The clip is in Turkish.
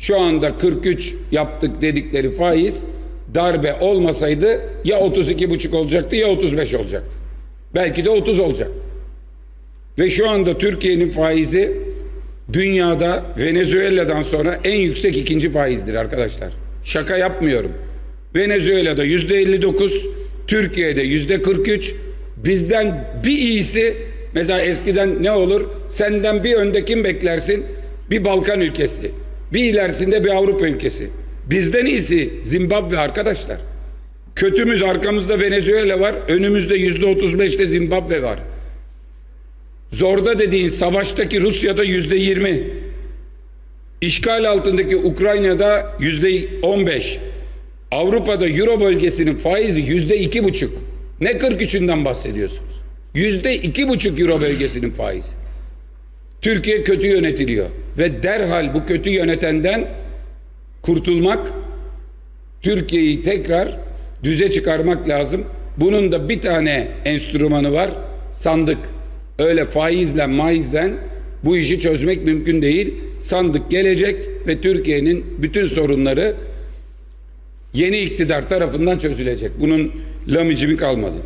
şu anda 43 yaptık dedikleri faiz darbe olmasaydı ya 32,5 olacaktı ya 35 olacaktı. Belki de 30 olacaktı. Ve şu anda Türkiye'nin faizi dünyada Venezuela'dan sonra en yüksek ikinci faizdir arkadaşlar. Şaka yapmıyorum. Venezuela'da yüzde 59, Türkiye'de yüzde 43. Bizden bir iyisi mesela eskiden ne olur? Senden bir önde kim beklersin? Bir Balkan ülkesi. Bir ilerisinde bir Avrupa ülkesi. Bizden iyisi Zimbabwe arkadaşlar. Kötümüz arkamızda Venezuela var. Önümüzde yüzde 35'te Zimbabwe var. Zorda dediğin savaştaki Rusya'da yüzde yirmi. İşgal altındaki Ukrayna'da yüzde on beş. Avrupa'da Euro bölgesinin faizi yüzde iki buçuk. Ne 43'ünden bahsediyorsunuz? Yüzde iki buçuk Euro bölgesinin faizi. Türkiye kötü yönetiliyor ve derhal bu kötü yönetenden kurtulmak, Türkiye'yi tekrar düze çıkarmak lazım. Bunun da bir tane enstrümanı var, sandık. Öyle faizle maizle bu işi çözmek mümkün değil. Sandık gelecek ve Türkiye'nin bütün sorunları yeni iktidar tarafından çözülecek. Bunun lamicimi kalmadı.